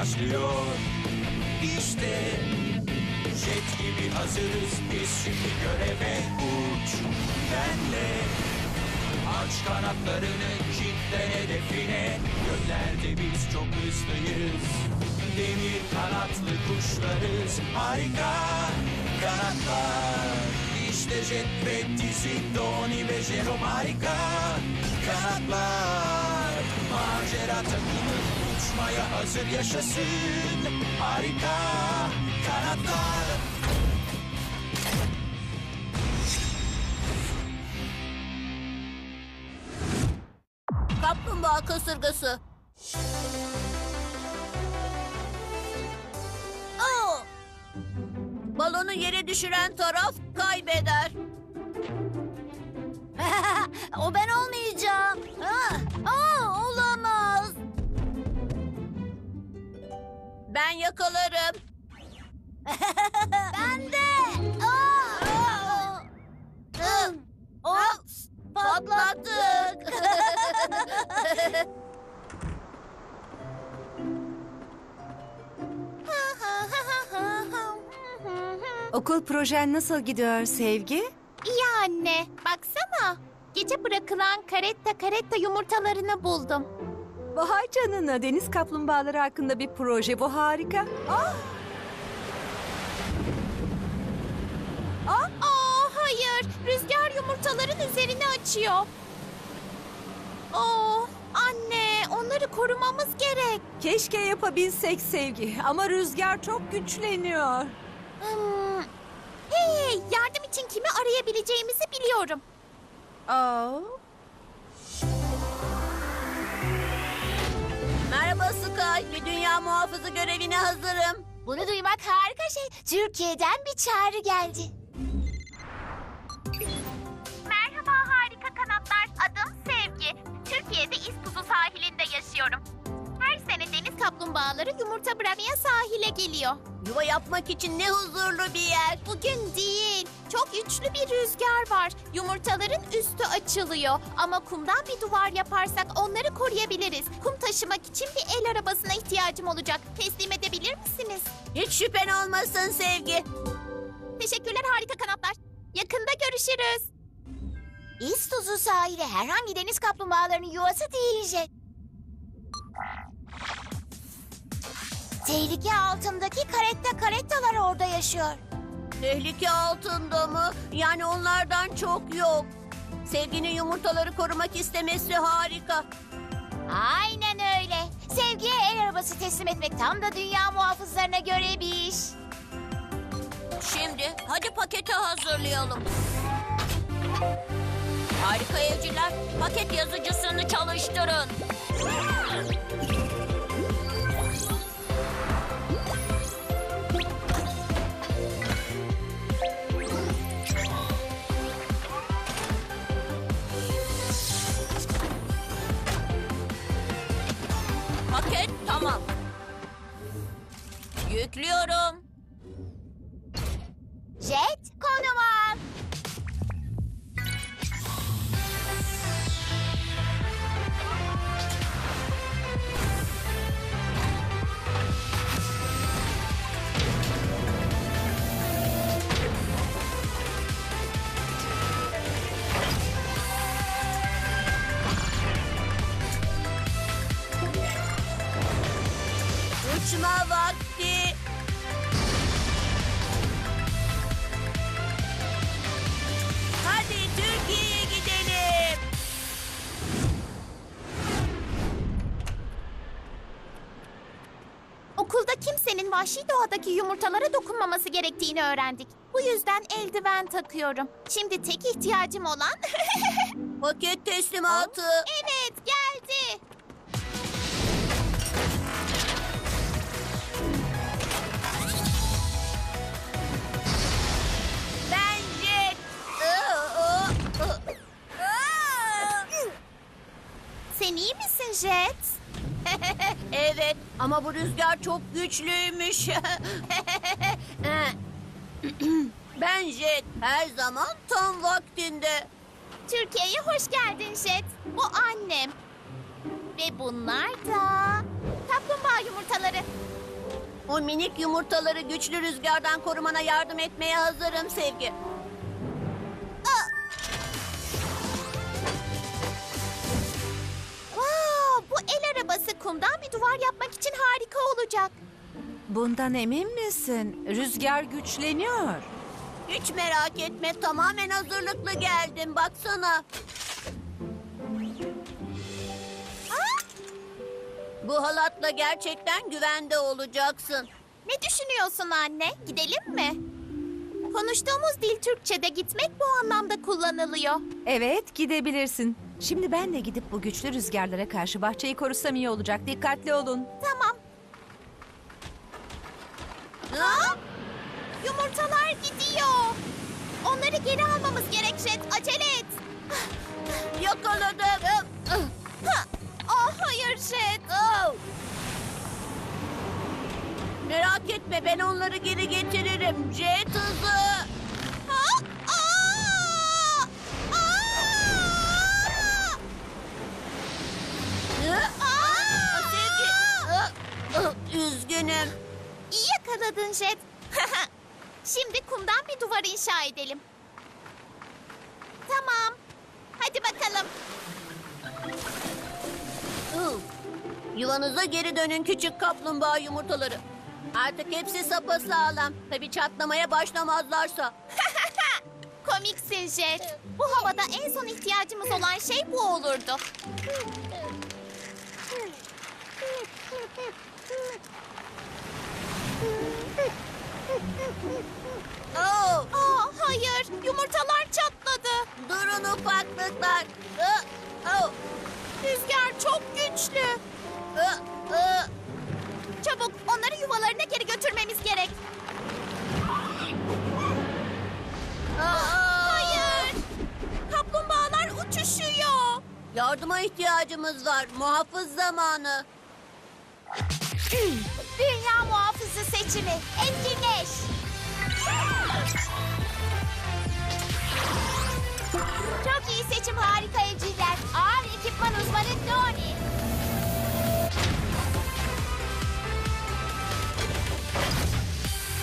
başlıyor. İşte jet gibi hazırız biz şimdi göreve uç. Benle aç kanatlarını kilitlen hedefine. Göklerde biz çok hızlıyız. Demir kanatlı kuşlarız. Harika kanatlar. İşte jet ve dizi Doni ve Jerome harika kanatlar. Macera takımı uçmaya hazır yaşasın. Harika kanatlar. Kaplumbağa kasırgası. Oo! Balonu yere düşüren taraf kaybeder. o ben olmayacağım. Ben yakalarım. ben de. Aa! Ops, patlattık. Okul projen nasıl gidiyor Sevgi? İyi anne. Baksana. Gece bırakılan karetta karetta yumurtalarını buldum. Vay canına deniz kaplumbağaları hakkında bir proje bu harika. Ah, Aa hayır. Rüzgar yumurtaların üzerini açıyor. Oo anne onları korumamız gerek. keşke yapabilsek Sevgi ama rüzgar çok güçleniyor. Hmm. Hey yardım için kimi arayabileceğimizi biliyorum. Aa, Sky, bir dünya muhafızı görevine hazırım. Bunu duymak harika şey. Türkiye'den bir çağrı geldi. Merhaba harika kanatlar. Adım Sevgi. Türkiye'de İztuzu sahilinde yaşıyorum. Her sene deniz kaplumbağaları yumurta bırakmaya sahile geliyor. Yuva yapmak için ne huzurlu bir yer. Bugün değil. Çok güçlü bir rüzgar var. Yumurtaların üstü açılıyor. Ama kumdan bir duvar yaparsak onları koruyabiliriz. Kum taşımak için bir el arabasına ihtiyacım olacak. Teslim edebilir misiniz? Hiç şüphen olmasın sevgi. Teşekkürler harika kanatlar. Yakında görüşürüz. İstuzu sahili herhangi deniz kaplumbağalarının yuvası değil Jet. Tehlike altındaki karetta karettalar orada yaşıyor. Tehlike altında mı? Yani onlardan çok yok. Sevginin yumurtaları korumak istemesi harika. Aynen öyle. Sevgiye el arabası teslim etmek tam da dünya muhafızlarına göre bir iş. Şimdi hadi paketi hazırlayalım. Harika evciler, paket yazıcısını çalıştırın. Vahşi doğadaki yumurtalara dokunmaması gerektiğini öğrendik. Bu yüzden eldiven takıyorum. Şimdi tek ihtiyacım olan... Paket teslimatı. evet ama bu rüzgar çok güçlüymüş. Bence her zaman tam vaktinde. Türkiye'ye hoş geldin Jet. Bu annem. Ve bunlar da Kaplumbağa yumurtaları. O minik yumurtaları güçlü rüzgardan korumana yardım etmeye hazırım Sevgi. Kumdan bir duvar yapmak için harika olacak. Bundan emin misin? Rüzgar güçleniyor. Hiç merak etme tamamen hazırlıklı geldim baksana. Bu halatla gerçekten güvende olacaksın. Ne düşünüyorsun anne? Gidelim mi? Konuştuğumuz dil Türkçe'de gitmek bu anlamda kullanılıyor. Evet, gidebilirsin. Şimdi ben de gidip bu güçlü rüzgarlara karşı bahçeyi korusam iyi olacak. Dikkatli olun. Tamam. Ha? Yumurtalar gidiyor. Onları geri almamız gerek Jet. Acele et. Yakaladım. Ha! Oh hayır Jet. Oh. Merak etme ben onları geri getiririm. Jet hızı. Üzgünüm. İyi yakaladın Jet. Şimdi kumdan bir duvar inşa edelim. Tamam. Hadi bakalım. Hı. Yuvanıza geri dönün küçük kaplumbağa yumurtaları. Artık hepsi sapasağlam. Tabii çatlamaya başlamazlarsa. Komiksin Jet. Bu havada en son ihtiyacımız olan şey bu olurdu. Oh, Aa, hayır. Yumurtalar çatladı. durun ufaklıklar. Hı, oh, Rüzgar çok güçlü. hı, hı. Çabuk onları yuvalarına geri götürmemiz gerek. Aa, Hayır. Kaplumbağalar uçuşuyor. Yardıma ihtiyacımız var. Muhafız zamanı. Dünya muhafızı seçimi. Etkinleş. Çok iyi seçim harika evciller. Ağır ekipman uzmanı Tony.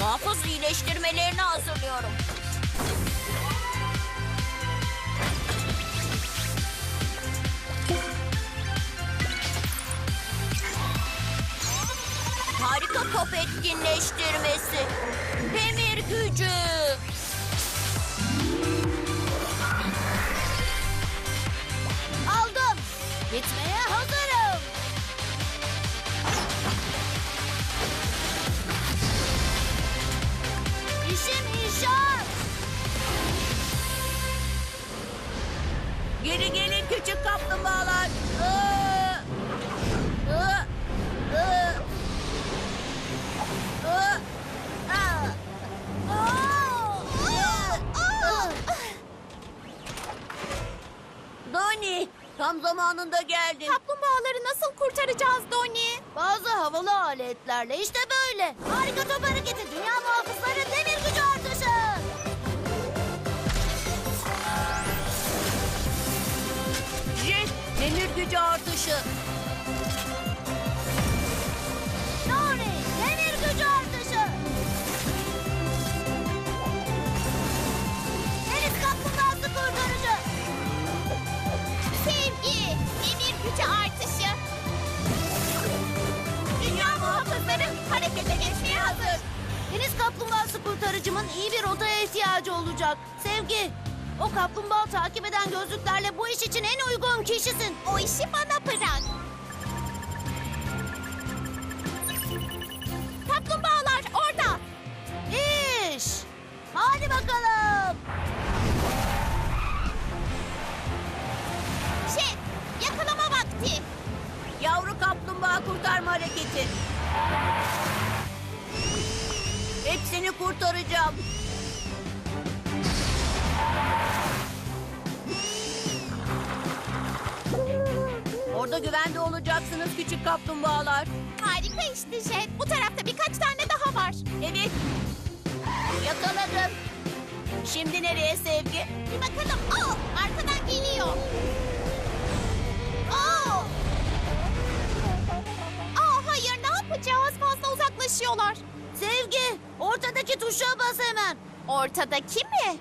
Muhafız iyileştirmelerini hazırlıyorum. Top etkinleştirmesi. Demir gücü. Zamanında geldin. Kaplumbağaları nasıl kurtaracağız Doni? Bazı havalı aletlerle işte böyle. Harika top hareketi. Dünya muhafızları demir gücü artışı. Jet demir gücü artışı. Kaplumbağası kurtarıcımın iyi bir rotaya ihtiyacı olacak. Sevgi, o kaplumbağa takip eden gözlüklerle bu iş için en uygun kişisin. O işi bana bırak. Kaplumbağalar orada. İş. Hadi bakalım. Kurtaracağım. Orada güvende olacaksınız küçük kaplumbağalar. Harika işte Jet. Bu tarafta birkaç tane daha var. Evet. Yakaladım. Şimdi nereye sevgi? Bir bakalım. Aa, arkadan geliyor. Aa! Aa, hayır. savaşıyorlar. Sevgi, ortadaki tuşa bas hemen. Ortadaki mi?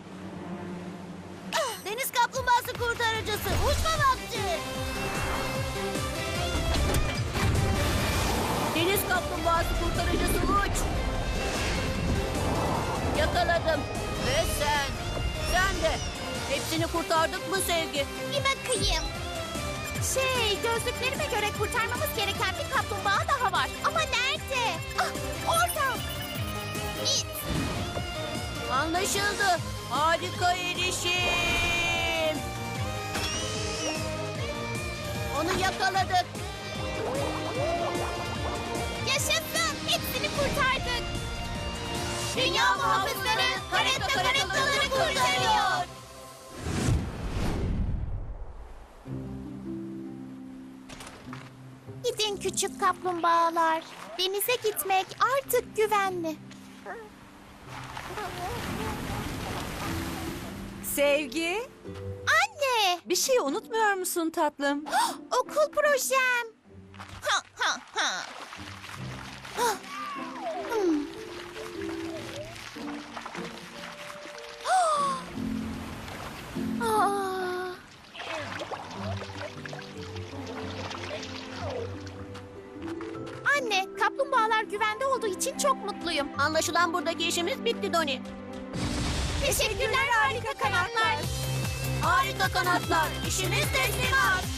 Deniz kaplumbağası kurtarıcısı, uçma vakti. Deniz kaplumbağası kurtarıcısı uç. Yakaladım. Ve sen, sen de. Hepsini kurtardık mı Sevgi? Bir bakayım. Şey, gözlüklerime göre kurtarmamız gereken bir kaplumbağa daha var. Anlaşıldı. Harika erişim. Onu yakaladık. Yaşasın. Hepsini kurtardık. Dünya muhafızları karetta karettaları kurtarıyor. Gidin küçük kaplumbağalar. Denize gitmek artık güvenli. Sevgi, Anne, bir şey unutmuyor musun tatlım? okul projem. Ha ha ha. Ah, hmm. Ah. Anne, kaplumbağalar güvende olduğu için çok mutluyum. Anlaşılan buradaki işimiz bitti Doni. Teşekkürler harika kanatlar. Harika kanatlar. İşimiz teslimat.